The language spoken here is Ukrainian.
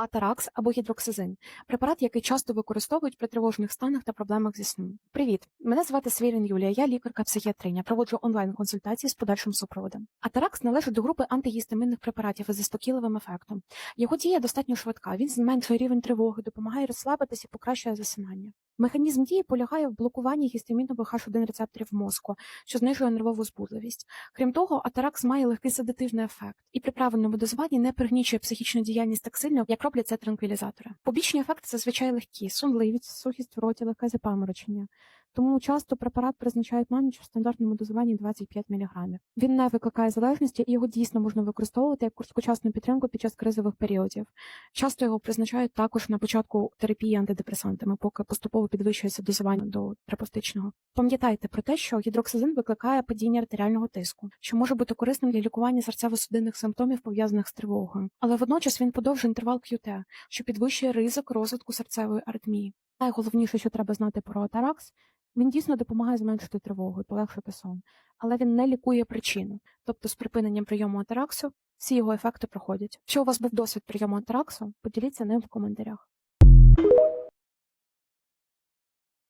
Атаракс або гідроксизин препарат, який часто використовують при тривожних станах та проблемах зі сном. Привіт, мене звати Свірін Юлія. Я лікарка-психіатриня. Проводжу онлайн консультації з подальшим супроводом. Атаракс належить до групи антигістамінних препаратів із заспокійливим ефектом. Його дія достатньо швидка. Він зменшує рівень тривоги, допомагає розслабитись і покращує засинання. Механізм дії полягає в блокуванні гістамінових H1 рецепторів мозку, що знижує нервову збудливість. Крім того, атаракс має легкий седативний ефект і при правильному дозуванні не пригнічує психічну діяльність так сильно, як роблять це транквілізатори. Побічні ефекти зазвичай легкі, сонливість, сухість в роті, легке запаморочення. Тому часто препарат призначають на ніч в стандартному дозуванні 25 мг. Він не викликає залежності і його дійсно можна використовувати як короткочасну підтримку під час кризових періодів. Часто його призначають також на початку терапії антидепресантами, поки поступово підвищується дозування до терапевтичного. Пам'ятайте про те, що гідроксизин викликає падіння артеріального тиску, що може бути корисним для лікування серцево-судинних симптомів, пов'язаних з тривогою. Але водночас він подовжує інтервал QT, що підвищує ризик розвитку серцевої аритмії. Найголовніше, що треба знати про атаракс, він дійсно допомагає зменшити тривогу і полегшити сон, але він не лікує причину. Тобто з припиненням прийому атераксу всі його ефекти проходять. Якщо у вас був досвід прийому атераксу, поділіться ним в коментарях.